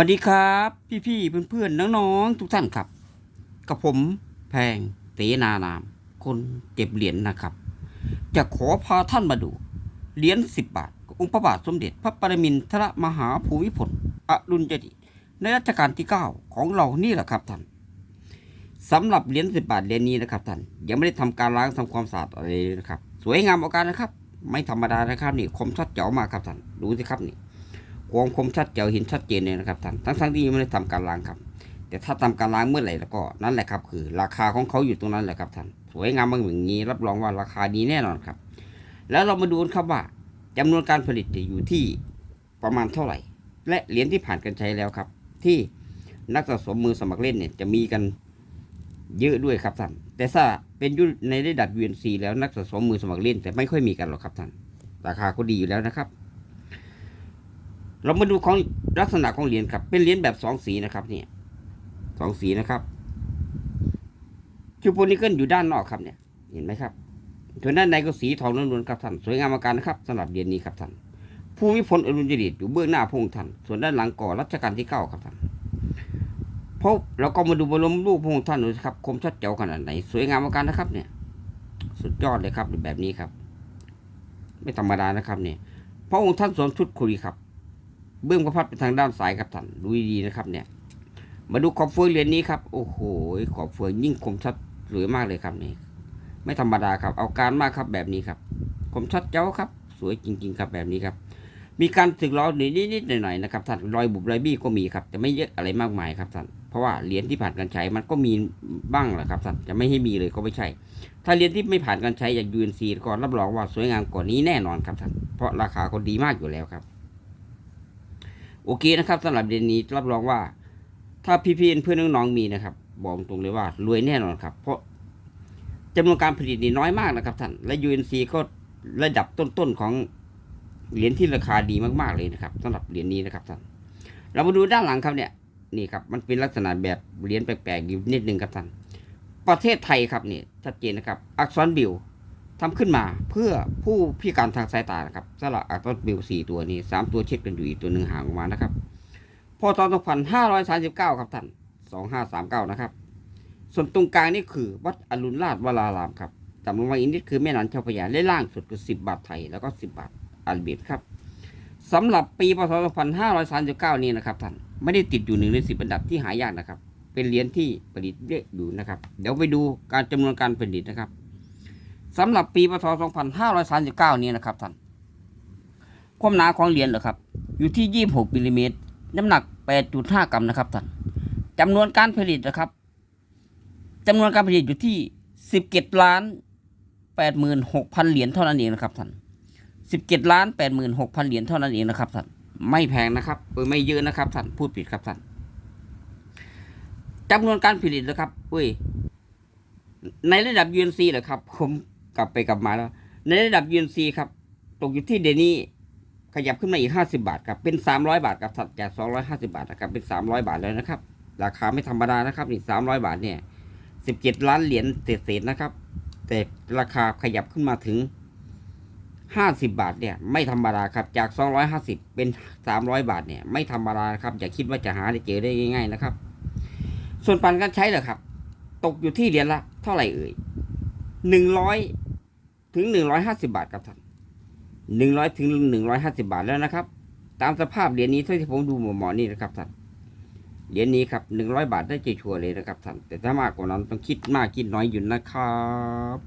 วัสดีครับ พี่ๆเพื่อนๆน้องๆทุกท่านครับ กับผมแพงเตนานาม คนเก็บเหรียญนะครับ จะขอพาท่านมาดูเหรียญสิบบาท องค์พระบาทสมเด็จพระปรมินทรมหาภูมิพลอดุลยเดชในรัชกาลที่เก้าของเรานี่แหละครับท่านสำหรับเหรียญสิบบาทเหรียญนี้นะครับท่านยังไม่ได้ทำการล้างทำความสะอาดอะไรนะครับ สวยงามอาการนะครับ ไม่ธรรมดานะครับนี่คมชัดเจ๋วมากครับท่านดูสิครับนี่ ความคมชัดเจ๋วเห็นชัดเจนเลยนะครับท่านทั้งทั้งที่ยังไม่ได้ทำการล้างครับ แต่ถ้าทำการล้างเมื่อไหร่แล้วก็นั่นแหละครับ คือ ราคาของเขาอยู่ตรงนั้นแหละครับท่านสวยงามมากอย่างนี้ รับรองว่าราคาดีแน่นอนครับ แล้วเรามาดูครับว่าจำนวนการผลิตจะอยู่ที่ประมาณเท่าไหร่ และเหรียญที่ผ่านการใช้แล้วครับ ที่นักสะสมมือสมัครเล่นเนี่ยจะมีกันเยอะด้วยครับท่าน แต่ถ้าเป็นยุในระดับ UNC แล้วนักสะสมมือสมัครเล่น แต่ไม่ค่อยมีกันหรอกครับท่าน ราคาก็ดีอยู่แล้วนะครับ เรามาดูของลักษณะของเหรียญครับ เป็นเหรียญแบบสองสีนะครับเนี่ยสองสีนะครับคิวโพนิเกิลอยู่ด้านนอกครับเนี่ย เห็นไหมครับส่วนด้านในก็สีทองล้วนๆครับท่านสวยงามอาการนะครับสำหรับเหรียญนี้ครับท่านผู้วิพลอรุณยเดชอยู่เบื้องหน้าพงค์ท่าน ส่วนด้านหลังก่อรัชกาลที่เก้าครับท่านพบเราก็มาดูบรมรูปพงค์ท่านดูครับคมชัดเจ๋วขนาดไหน สวยงามอาการนะครับ เนี่ย สุดยอดเลยครับแบบนี้ครับ ไม่ธรรมดานะครับเนี่ยพระองค์ท่านสวมชุดคุรีครับ เบื้องพระพัดไปทางด้านซ้ายครับท่านดูดีๆนะครับเนี่ย มาดูขอบเฟืองเหรียญนี้ครับ โอ้โห ขอบเฟืองยิ่งคมชัดสวยมากเลยครับนี่ ไม่ธรรมดาครับ เอาการมากครับแบบนี้ครับ คมชัดเจ้าครับ สวยจริง ๆ ครับแบบนี้ครับ มีการสึกล้อนิดๆหน่อยๆนะครับท่าน รอยบุบรอยบี้ก็มีครับ แต่ไม่เยอะอะไรมากมายครับท่าน เพราะว่าเหรียญที่ผ่านการใช้มันก็มีบ้างแหละครับท่าน จะไม่ให้มีเลยก็ไม่ใช่ ถ้าเหรียญที่ไม่ผ่านการใช้อย่าง UNC ก็รับรองว่าสวยงามกว่านี้แน่นอนครับท่าน เพราะราคาก็ดีมากอยู่แล้วครับ โอเคนะครับสำหรับเดือนนี้รับรองว่า ถ้าพี่ๆเพื่อนน้องๆมีนะครับ บอกตรงเลยว่ารวยแน่นอนครับ เพราะจำนวนการผลิตนี่น้อยมากนะครับท่านและ UNC ก็ระดับต้นๆของเหรียญที่ราคาดีมากๆเลยนะครับสำหรับเหรียญนี้นะครับท่านเรามาดูด้านหลังครับเนี่ยนี่ครับมันเป็นลักษณะแบบเหรียญแปลกๆอยู่นิดนึงครับท่านประเทศไทยครับนี่ชัดเจนนะครับ อักษรบิว ทำขึ้นมาเพื่อผู้พิการทางสายตานะครับสำหรับอักษรบิวสี่ตัวนี้สามตัวเช็คกันอยู่อีกตัวหนึ่งห่างออกมานะครับพศ2539ครับท่าน2539นะครับ ส่วนตรงกลางนี่คือวัดอรุณราชวรารามครับต่ำลงมาอีกนิดคือแม่น้ำเจ้าพระยาและล่างสุดคือ10บบาทไทยแล้วก็10บบาทอันเบียดครับสำหรับปีพศ2539 นี้นะครับท่านไม่ได้ติดอยู่หนึ่งในสิบอันดับที่หายากนะครับ เป็นเหรียญที่ผลิตเยอะอยู่นะครับ เดี๋ยวไปดูการจำนวนการผลิตนะครับ สำหรับปีพศ 2539 นี้นะครับท่าน ความหนาของเหรียญเหรอครับ อยู่ที่ 26มิลลิเมตร น้ำหนัก 8.5 กรัมนะครับท่านจำนวนการผลิตนะครับจำนวนการผลิตอยู่ที่ 17ล้าน86,000 เหรียญเท่านั้นเองนะครับท่าน17ล้าน86,000 เหรียญเท่านั้นเองนะครับท่าน ไม่แพงนะครับเออไม่เยอะนะครับท่าน พูดผิดครับท่านจำนวนการผลิตนะครับเว้ยในระดับ UNC เหรอครับ ผม กลับไปกลับมาแล้ว ในระดับ UNC ครับตกอยู่ที่เดนี้ขยับขึ้นมาอีกห้าสิบาทครับเป็นสามร้อยบาทครับถัดจากสองร้อยห้าสิบาทนะครับเป็นสามร้อยบาทแล้วนะครับ ราคาไม่ธรรมดานะครับนี่สามร้อยบาทเนี่ยสิบเจ็ดล้านเหรียญเศษๆนะครับ แต่ราคาขยับขึ้นมาถึงห้าสิบาทเนี่ย ไม่ธรรมดาครับจากสองร้อยห้าสิบเป็นสามร้อยบาทเนี่ย ไม่ธรรมดาครับอย่าคิดว่าจะหาได้เจอได้ง่าย ๆนะครับ ส่วนปันการใช้เหรอครับ ตกอยู่ที่เหรียญละเท่าไหร่เอ่ยหนึ่งร้อย ถึง 150 บาทครับท่าน100 ถึง 150 บาทแล้วนะครับ ตามสภาพเหรียญนี้เท่าที่ผมดูหมอหมอนี่นะครับท่านเหรียญนี้ครับ 100 บาทได้ใจชัวร์เลยนะครับท่านแต่ถ้ามากกว่านั้นต้องคิดมากคิดน้อยอยู่นะครับ